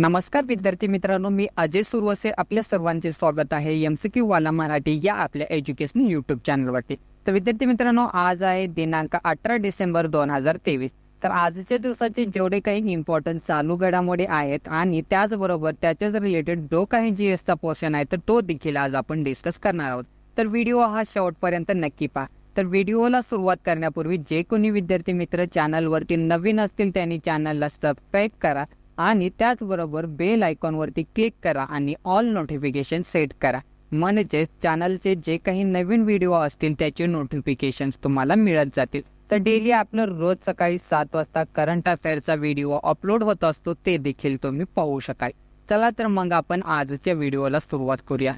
नमस्कार विद्यार्थी मित्रांनो मी अजय सुरवसे आपल्या सर्वांचे स्वागत आहे एम सी क्यू वाला मराठी या आपल्या एज्युकेशन युट्यूब चॅनलवरती तर विद्यार्थी मित्रांनो आज आहे दिनांक अठरा डिसेंबर दोन हजार तेवीस. तर आजच्या दिवसाचे जेवढे काही इम्पॉर्टंट चालू घडामोडी आहेत आणि त्याचबरोबर त्याच्याच रिलेटेड जो काही जी एसचा पोर्शन आहे तर तो देखील आज आपण डिस्कस करणार आहोत. तर व्हिडिओ हा शेवटपर्यंत नक्की पहा. तर व्हिडिओला सुरुवात करण्यापूर्वी जे कोणी विद्यार्थी मित्र चॅनलवरती नवीन असतील त्यांनी चॅनलला सबस्क्राईब करा. आणि त्याचबरोबर बेल आयकॉनवरती क्लिक करा आणि ऑल नोटिफिकेशन सेट करा. म्हणजेच चॅनलचे जे काही नवीन व्हिडिओ असतील त्याचे नोटिफिकेशन तुम्हाला मिळत जातील. तर डेली आपलं रोज सकाळी सात वाजता करंट अफेअरचा व्हिडिओ अपलोड होत असतो ते देखील तुम्ही पाहू शकाल. चला तर मग आपण आजच्या व्हिडिओला सुरुवात करूया.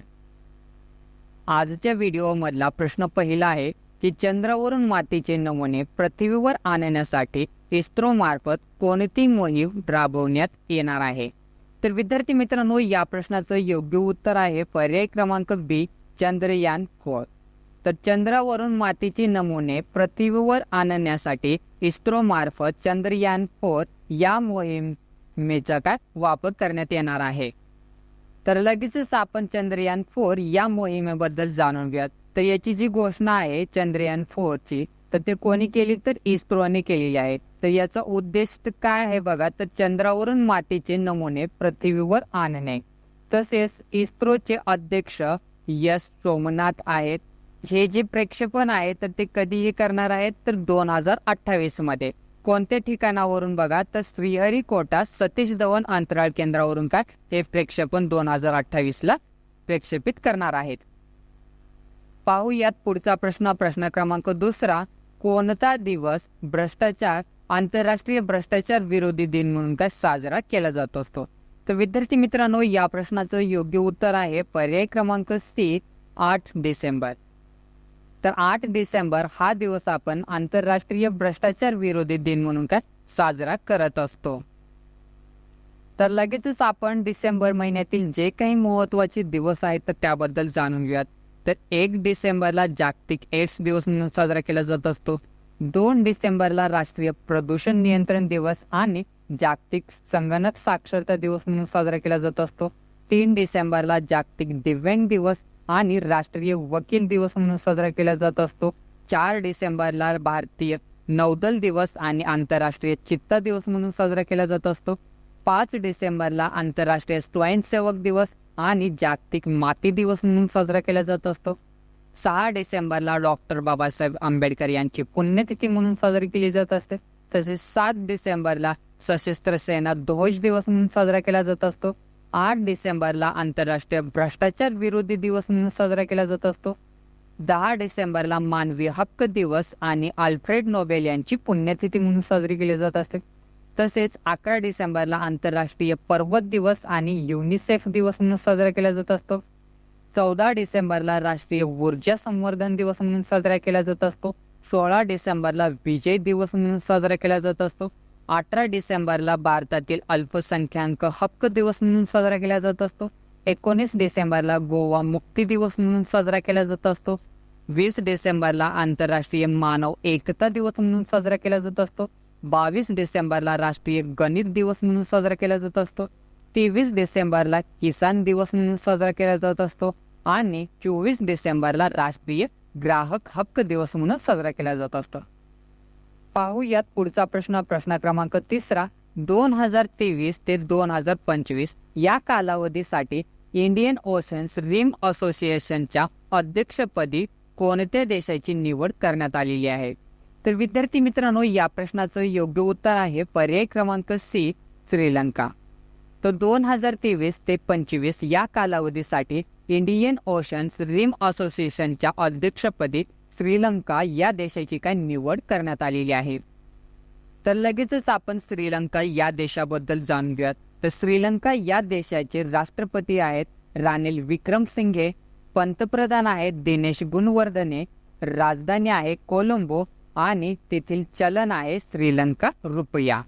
आजच्या व्हिडिओमधला प्रश्न पहिला आहे की चंद्रावरून मातीचे नमुने पृथ्वीवर आणण्यासाठी इस्रो मार्फत कोणती मोहीम राबवण्यात येणार आहे? तर विद्यार्थी मित्रांनो या प्रश्नाचं योग्य उत्तर आहे पर्याय क्रमांक बी चंद्रयान फोर. तर चंद्रावरून मातीचे नमुने पृथ्वीवर आणण्यासाठी इस्रो मार्फत चंद्रयान फोर या मोहिमेचा काय वापर करण्यात येणार आहे? तर लगेचच आपण चंद्रयान फोर या मोहिमेबद्दल जाणून घेऊयात. तर याची जी घोषणा आहे चंद्रयान फोरची तर ते कोणी केली तर इस्रोने केलेली आहे. तर याचा उद्देश काय आहे बघा तर चंद्रावरून मातीचे नमुने पृथ्वीवर आणणे. तसेच इस्रोचे अध्यक्ष यश सोमनाथ आहेत. हे जे प्रेक्षेपण आहे तर ते कधीही करणार आहेत तर दोन हजार अठ्ठावीसमध्ये. कोणत्या ठिकाणावरून बघा तर श्रीहरिकोटा सतीश धवन अंतराळ केंद्रावरून काय हे प्रेक्षेपण दोन हजार अठ्ठावीस ला प्रेक्षेपित करणार आहेत. पाहूयात पुढचा प्रश्न प्रश्न क्रमांक दुसरा. कोणता दिवस भ्रष्टाचार आंतरराष्ट्रीय भ्रष्टाचार विरोधी दिन म्हणून काय साजरा केला जात असतो? तर विद्यार्थी मित्रांनो या प्रश्नाचं योग्य उत्तर आहे पर्याय क्रमांक सी आठ डिसेंबर. तर आठ डिसेंबर हा दिवस आपण आंतरराष्ट्रीय भ्रष्टाचार विरोधी दिन म्हणून काय साजरा करत असतो. तर लगेचच आपण डिसेंबर महिन्यातील जे काही महत्त्वाचे दिवस आहेत तर त्याबद्दल जाणून घेऊयात. तर एक डिसेंबरला जागतिक एड्स दिवस म्हणून साजरा केला जात असतो. दोन डिसेंबरला राष्ट्रीय प्रदूषण नियंत्रण दिवस आणि जागतिक संगणक साक्षरता दिवस म्हणून साजरा केला जात असतो. तीन डिसेंबरला जागतिक दिव्यांग दिवस आणि राष्ट्रीय वकील दिवस म्हणून साजरा केला जात असतो. चार डिसेंबरला भारतीय नौदल दिवस आणि आंतरराष्ट्रीय चित्ता दिवस म्हणून साजरा केला जात असतो. पाच डिसेंबरला आंतरराष्ट्रीय स्वयंसेवक दिवस आणि जागतिक माती दिवस म्हणून साजरा केला जात असतो. सहा डिसेंबरला डॉक्टर बाबासाहेब आंबेडकर यांची पुण्यतिथी म्हणून साजरी केली जात असते. तसेच सात डिसेंबरला सशस्त्र सेना ध्वज दिवस म्हणून साजरा केला जात असतो. आठ डिसेंबरला आंतरराष्ट्रीय भ्रष्टाचार विरोधी दिवस म्हणून साजरा केला जात असतो. दहा डिसेंबरला मानवी हक्क दिवस आणि अल्फ्रेड नोबेल यांची पुण्यतिथी म्हणून साजरी केली जात असते. तसेच अकरा डिसेंबरला आंतरराष्ट्रीय पर्वत दिवस आणि युनिसेफ दिवस म्हणून साजरा केला जात असतो. चौदा डिसेंबरला राष्ट्रीय ऊर्जा संवर्धन दिवस म्हणून साजरा केला जात असतो. सोळा डिसेंबरला विजय दिवस म्हणून साजरा केला जात असतो. अठरा डिसेंबरला भारतातील अल्पसंख्याक हक्क दिवस म्हणून साजरा केला जात असतो. एकोणीस डिसेंबरला गोवा मुक्ती दिवस म्हणून साजरा केला जात असतो. वीस डिसेंबरला आंतरराष्ट्रीय मानव एकता दिवस म्हणून साजरा केला जात असतो. बावीस डिसेंबरला राष्ट्रीय गणित दिवस म्हणून साजरा केला जात असतो. तेवीस डिसेंबरला किसान दिवस म्हणून साजरा केला जात असतो. आणि चोवीस डिसेंबरला राष्ट्रीय ग्राहक हक्क दिवस म्हणून साजरा केला जात असतो. पाहूयात पुढचा प्रश्न. प्रश्न क्रमांक तिसरा. दोन हजार तेवीस ते दोन हजार पंचवीस या कालावधीसाठी इंडियन ओशन्स रिम असोसिएशनच्या अध्यक्षपदी कोणत्या देशाची निवड करण्यात आलेली आहे? तर विद्यार्थी मित्रांनो या प्रश्नाचं योग्य उत्तर आहे पर्याय क्रमांक सी श्रीलंका. तर दोन हजार तेवीस ते पंचवीस या कालावधीसाठी इंडियन ओशन्स रिम असोसिएशनच्या अध्यक्षपदी श्रीलंका या देशाची काय निवड करण्यात आलेली आहे. तर लगेचच आपण श्रीलंका या देशाबद्दल जाणून घेऊयात. तर श्रीलंका या देशाचे राष्ट्रपती आहेत रानिल विक्रमसिंघे पंतप्रधान आहेत दिनेश गुणवर्धने राजधानी आहे कोलंबो आणि तेथील चलन आहे श्रीलंका रुपया.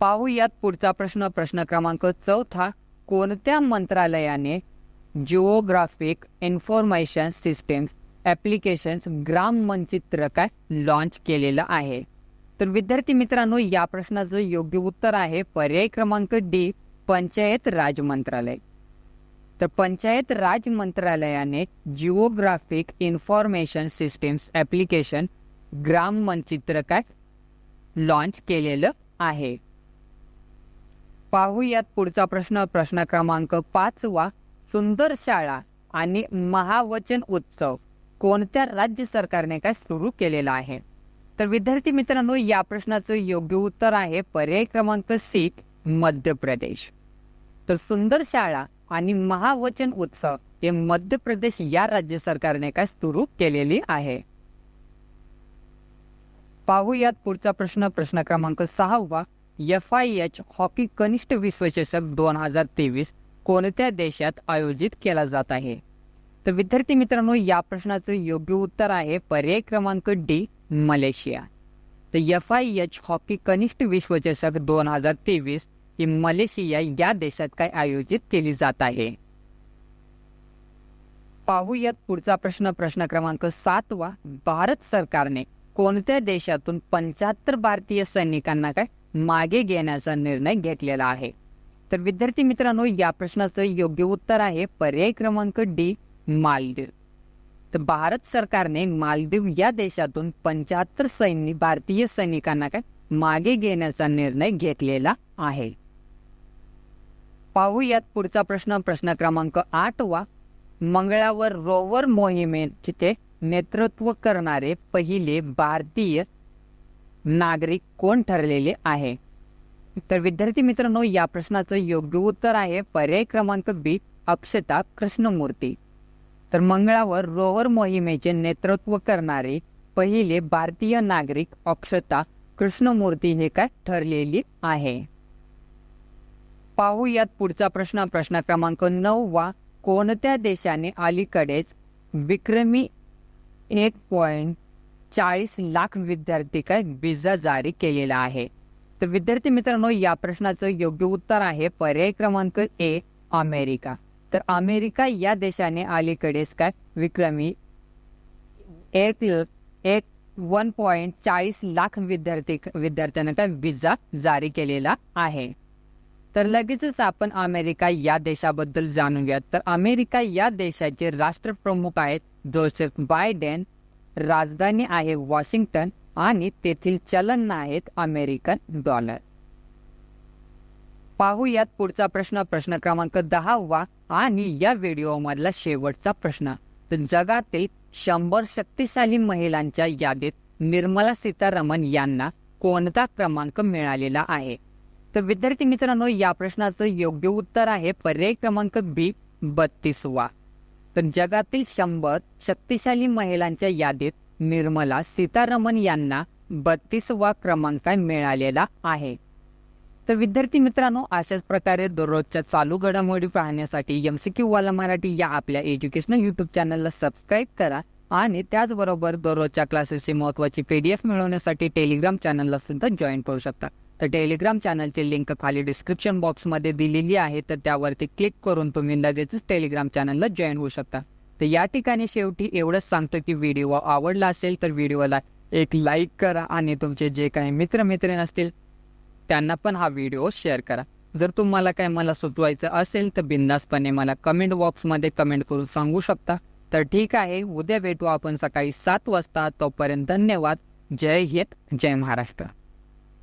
पाहूयात पुढचा प्रश्न. प्रश्न क्रमांक चौथा. कोणत्या मंत्रालयाने जिओग्राफिक इन्फॉर्मेशन सिस्टीम्स ॲप्लिकेशन्स ग्राम मनचित्र काय लॉन्च केलेलं आहे? तर विद्यार्थी मित्रांनो या प्रश्नाचं योग्य उत्तर आहे पर्याय क्रमांक डी पंचायत राज मंत्रालय. तर पंचायत राज मंत्रालयाने जिओग्राफिक इन्फॉर्मेशन सिस्टीम्स ॲप्लिकेशन ग्राम मानचित्र काय लॉन्च केलेलं आहे. पाहूयात पुढचा प्रश्न. प्रश्न क्रमांक पाचवा सुंदर शाळा आणि महावचन उत्सव. कोणत्या राज्य सरकारने काय सुरू केलेला आहे? तर विद्यार्थी मित्रांनो या प्रश्नाचं योग्य उत्तर आहे पर्याय क्रमांक सी मध्य प्रदेश. तर सुंदर शाळा आणि महावचन उत्सव हे मध्य प्रदेश या राज्य सरकारने काय सुरू केलेली आहे. पाहूयात पुढचा प्रश्न. प्रश्न क्रमांक सहावा. एफ आय एच हॉकी कनिष्ठ विश्वचषक दोन हजार तेवीस कोणत्या देशात आयोजित केला जात आहे? तर विद्यार्थी मित्रांनो या प्रश्नाचं योग्य उत्तर आहे पर्याय क्रमांक डी मलेशिया. तर एफ आय एच हॉकी कनिष्ठ विश्वचषक दोन हजार तेवीस ही मलेशिया या देशात काय आयोजित केली जात आहे? पाहूयात पुढचा प्रश्न प्रश्न क्रमांक सातवा भारत सरकारने कोणत्या देशातून पंच्याहत्तर भारतीय सैनिकांना काय मागे घेण्याचा निर्णय घेतलेला आहे? तर विद्यार्थी मित्रांनो या प्रश्नाचं योग्य उत्तर आहे पर्याय क्रमांक डी मालदीव. तर भारत सरकारने मालदीव या देशातून पंच्याहत्तर सैनिक भारतीय सैनिकांना काय मागे घेण्याचा निर्णय घेतलेला आहे. पाहूयात पुढचा प्रश्न. प्रश्न क्रमांक आठवा मंगळावर रोवर मोहिमेचे नेतृत्व करणारे पहिले भारतीय नागरिक कोण ठरलेले आहे? तर विद्यार्थी मित्रांनो या प्रश्नाचं योग्य उत्तर आहे पर्याय क्रमांक बी अक्षता कृष्णमूर्ती. तर मंगळावर रोवर मोहिमेचे नेतृत्व करणारे पहिले भारतीय नागरिक अक्षता कृष्णमूर्ती हे काय ठरलेली आहे? पाहूयात पुढचा प्रश्न. प्रश्न क्रमांक नऊ वा कोणत्या देशाने अलीकडेच विक्रमी एक पॉईंट चाळीस लाख विद्यार्थी काय विजा जारी केलेला आहे? तर विद्यार्थी मित्रांनो या प्रश्नाचं योग्य उत्तर आहे पर्याय क्रमांक ए अमेरिका. तर अमेरिका या देशाने अलीकडेच काय? विक्रमी एक एक वन पॉईंट चाळीस लाख विद्यार्थी विद्यार्थ्यांना काय विजा जारी केलेला आहे. तर लगेचच आपण अमेरिका या देशाबद्दल जाणून घ्या तर अमेरिका या देशाचे राष्ट्रप्रमुख आहेत जोसेफ बायडेन राजधानी आहे वॉशिंग्टन आणि तेथील चलन आहेत अमेरिकन डॉलर. पाहूयात पुढचा प्रश्न प्रश्न क्रमांक दहावा आणि या व्हिडिओमधला शेवटचा प्रश्न. तर जगातील शंभर शक्तिशाली महिलांच्या यादीत निर्मला सीतारामन यांना कोणता क्रमांक मिळालेला आहे? तर विद्यार्थी मित्रांनो या प्रश्नाचं योग्य उत्तर आहे. पर्याय क्रमांक बी बत्तीसवा. तर जगातील शंभर शक्तिशाली महिलांच्या यादीत निर्मला सीतारमन यांना बत्तीसवा क्रमांक मिळालेला आहे. तर विद्यार्थी मित्रांनो अशाच प्रकारे दररोजच्या चालू घडामोडी पाहण्यासाठी एम सी क्यू वाला मराठी या आपल्या एज्युकेशनल युट्यूब चॅनलला सबस्क्राईब करा आणि त्याचबरोबर दररोजच्या क्लासेसची महत्वाची पीडीएफ मिळवण्यासाठी टेलिग्राम चॅनलला सुद्धा जॉईन करू शकता. तर टेलिग्राम चॅनलची लिंक खाली डिस्क्रिप्शन बॉक्समध्ये दिलेली आहे. तर त्यावरती क्लिक करून तुम्ही लगेचच टेलिग्राम चॅनलला जॉईन होऊ शकता. तर या ठिकाणी शेवटी एवढंच सांगतो की व्हिडिओ आवडला असेल तर व्हिडिओला एक लाईक करा आणि तुमचे जे काही मित्रमैत्रीण असतील त्यांना पण हा व्हिडिओ शेअर करा. जर तुम्हाला काय मला सुचवायचं असेल तर बिंदासपणे मला कमेंट बॉक्समध्ये कमेंट करून सांगू शकता. तर ठीक आहे उद्या भेटू आपण सकाळी सात वाजता. तोपर्यंत धन्यवाद. जय हित जय महाराष्ट्र.